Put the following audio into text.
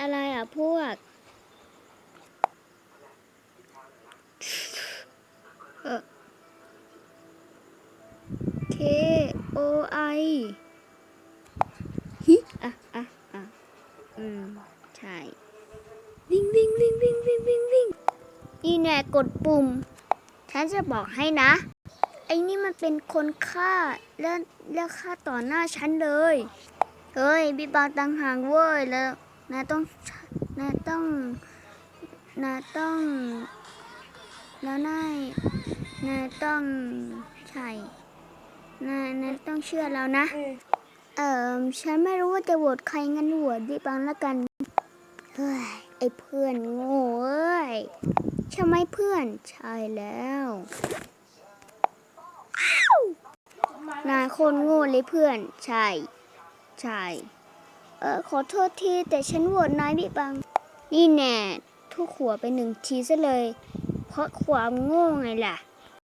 อะไรอะพวกเออ K O I ฮิอะอะอะอืม ใช่ วิ่งวิ่งวิ่งวิ่งวิ่งวิ่งวิ่งนี่แน่กดปุ่ม ฉันจะบอกให้นะ ไอ้นี่มันเป็นคนฆ่าแล้วแล้วฆ่าต่อหน้าฉันเลย เฮ้ยพี่บางตังหางเว้ยแล้ว นายต้องนายต้องนายต้องแล้วนายนายต้องใช่นายนายต้องเชื่อเรานะ เออฉันไม่รู้ว่าจะโหวตใครงั้นโหวตพี่บางแล้วกัน เฮ้ย ไอ้เพื่อนโง่เอ้ยใช่ไหมเพื่อน ใช่แล้วอ้าวนายคนโง่เลยเพื่อน ใช่ ใช่ เออขอโทษทีแต่ฉันโหวตนายพี่บัง นี่แน่ทุกหัวไปหนึ่งทีซะเลย เพราะความโง่ไงล่ะ